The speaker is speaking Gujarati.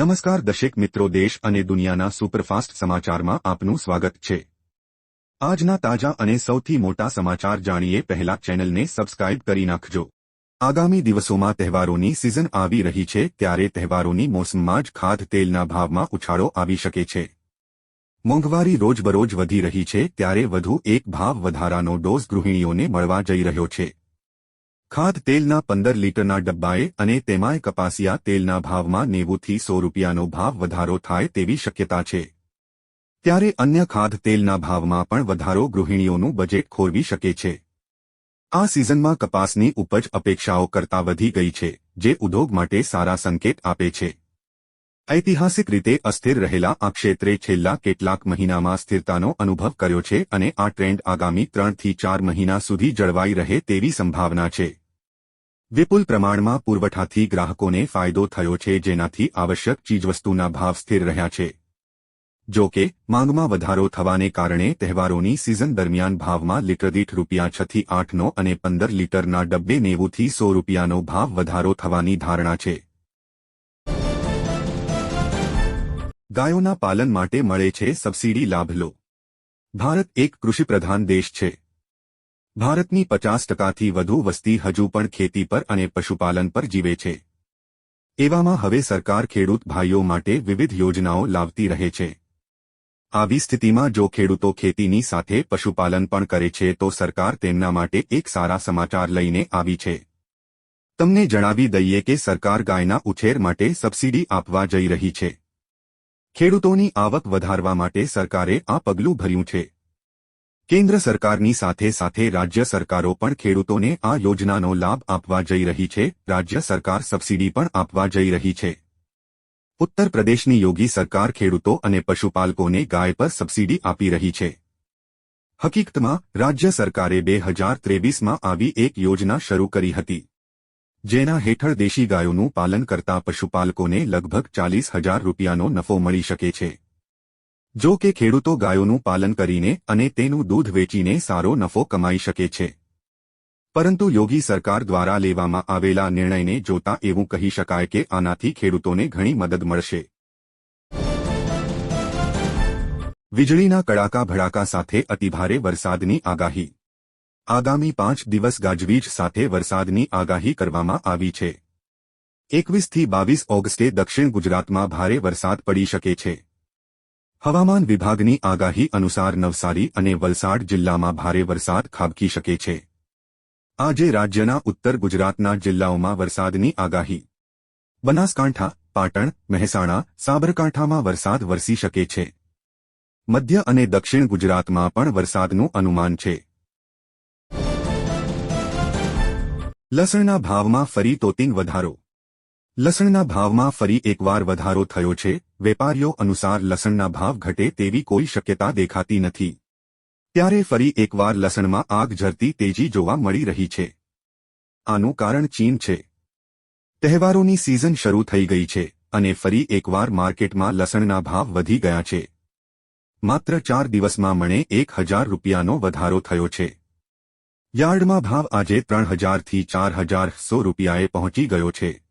નમસ્કાર દશેક મિત્રો, દેશ અને દુનિયાના સુપરફાસ્ટ સમાચારમાં આપનું સ્વાગત છે. આજના તાજા અને સૌથી મોટા સમાચાર જાણીએ પહેલા ચેનલને સબસ્ક્રાઇબ કરી નાખજો. આગામી દિવસોમાં તહેવારોની સિઝન આવી રહી છે, ત્યારે તહેવારોની મોસમમાં જ ખાધ તેલના ભાવમાં ઉછાળો આવી શકે છે. મોંઘવારી રોજબરોજ વધી રહી છે, ત્યારે વધુ એક ભાવ વધારાનો ડોઝ ગૃહિણીઓને મળવા જઈ રહ્યો છે. ખાદ તેલના પંદર લીટરના ડબ્બાએ અને તેમાંય કપાસિયા તેલના ભાવમાં નેવુંથી સો રૂપિયાનો ભાવ વધારો થાય તેવી શક્યતા છે. ત્યારે અન્ય ખાદ તેલના ભાવમાં પણ વધારો ગૃહિણીઓનું બજેટ ખોરવી શકે છે. આ સિઝનમાં કપાસની ઉપજ અપેક્ષાઓ કરતાં વધી ગઈ છે, જે ઉદ્યોગ માટે સારા સંકેત આપે છે. ઐતિહાસિક રીતે અસ્થિર રહેલા આ ક્ષેત્રે છેલ્લા કેટલાક મહિનામાં સ્થિરતાનો અનુભવ કર્યો છે અને આ ટ્રેન્ડ આગામી ત્રણથી ચાર મહિના સુધી જળવાઈ રહે તેવી સંભાવના છે. વિપુલ પ્રમાણમાં પુરવઠાથી ગ્રાહકોને ફાયદો થયો છે, જેનાથી આવશ્યક ચીજવસ્તુના ભાવ સ્થિર રહ્યા છે. જો કે, માંગમાં વધારો થવાને કારણે તહેવારોની સિઝન દરમિયાન ભાવમાં લીટર દીઠ રૂપિયા છથી આઠનો અને પંદર લીટરના ડબ્બે નેવુંથી સો રૂપિયાનો ભાવ વધારો થવાની ધારણા છે. ગાયોના પાલન માટે મળે છે સબસિડી લાભ લો ભારત એક કૃષિપ્રધાન દેશ છે. ભારતની પચાસ ટકાથી વધુ વસ્તી હજુ પણ ખેતી પર અને પશુપાલન પર જીવે છે. એવામાં હવે સરકાર ખેડૂત ભાઈઓ માટે વિવિધ યોજનાઓ લાવતી રહે છે. આવી સ્થિતિમાં જો ખેડૂતો ખેતીની સાથે પશુપાલન પણ કરે છે તો સરકાર તેમના માટે એક સારા સમાચાર લઈને આવી છે. તમને જણાવી દઈએ કે સરકાર ગાયના ઉછેર માટે સબસિડી આપવા જઈ રહી છે. ખેડૂતોની આવક વધારવા માટે સરકારે આ પગલું ભર્યું છે. કેન્દ્ર સરકારની સાથે સાથે રાજ્ય સરકારો પણ ખેડૂતોને આ યોજનાનો લાભ આપવા જઈ રહી છે. રાજ્ય સરકાર સબસિડી પણ આપવા જઈ રહી છે. ઉત્તર પ્રદેશની યોગી સરકાર ખેડૂતો અને પશુપાલકોને ગાય પર સબસિડી આપી રહી છે. હકીકતમાં, રાજ્ય સરકારે બે હજાર ત્રેવીસમાં આવી એક યોજના શરૂ કરી હતી. જેના હેઠળ દેશી ગાયોનું પાલન કરતા પશુપાલકોને લગભગ ચાલીસ હજાર રૂપિયાનો નફો મળી શકે છે. જો કે ખેડૂતો ગાયોનું પાલન કરીને અને તેનું દૂધ વેચીને સારો નફો કમાઈ શકે છે. પરંતુ યોગી સરકાર દ્વારા લેવામાં આવેલા નિર્ણયને જોતા એવું કહી શકાય કે આનાથી ખેડૂતોને ઘણી મદદ મળશે. વીજળીના કડાકા ભડાકા સાથે અતિભારે વરસાદની આગાહી. આગામી પાંચ દિવસ ગાજવીજ સાથે વરસાદની આગાહી કરવામાં આવી છે. એકવીસથી બાવીસ ઓગસ્ટે દક્ષિણ ગુજરાતમાં ભારે વરસાદ પડી શકે છે. હવામાન વિભાગની આગાહી અનુસાર નવસારી અને વલસાડ જિલ્લામાં ભારે વરસાદ ખાબકી શકે છે. આજે રાજ્યના ઉત્તર ગુજરાતના જિલ્લાઓમાં વરસાદની આગાહી. બનાસકાંઠા, પાટણ, મહેસાણા, સાબરકાંઠામાં વરસાદ વરસી શકે છે. મધ્ય અને દક્ષિણ ગુજરાતમાં પણ વરસાદનું અનુમાન છે. લસણના ભાવમાં ફરી તોતિંગ વધારો. લસણના ભાવમાં ફરી એકવાર વધારો થયો છે. વેપારીઓ અનુસાર લસણના ભાવ ઘટે તેવી કોઈ શક્યતા દેખાતી નથી. ત્યારે ફરી એકવાર લસણમાં આગ ઝરતી તેજી જોવા મળી રહી છે. આનું કારણ ચીન છે. તહેવારોની સિઝન શરૂ થઈ ગઈ છે અને ફરી એકવાર માર્કેટમાં લસણના ભાવ વધી ગયા છે. માત્ર ચાર દિવસમાં મણે એક હજાર રૂપિયાનો વધારો થયો છે. યાર્ડમાં ભાવ આજે ત્રણ હજારથી ચાર હજાર સો રૂપિયાએ પહોંચી ગયો છે.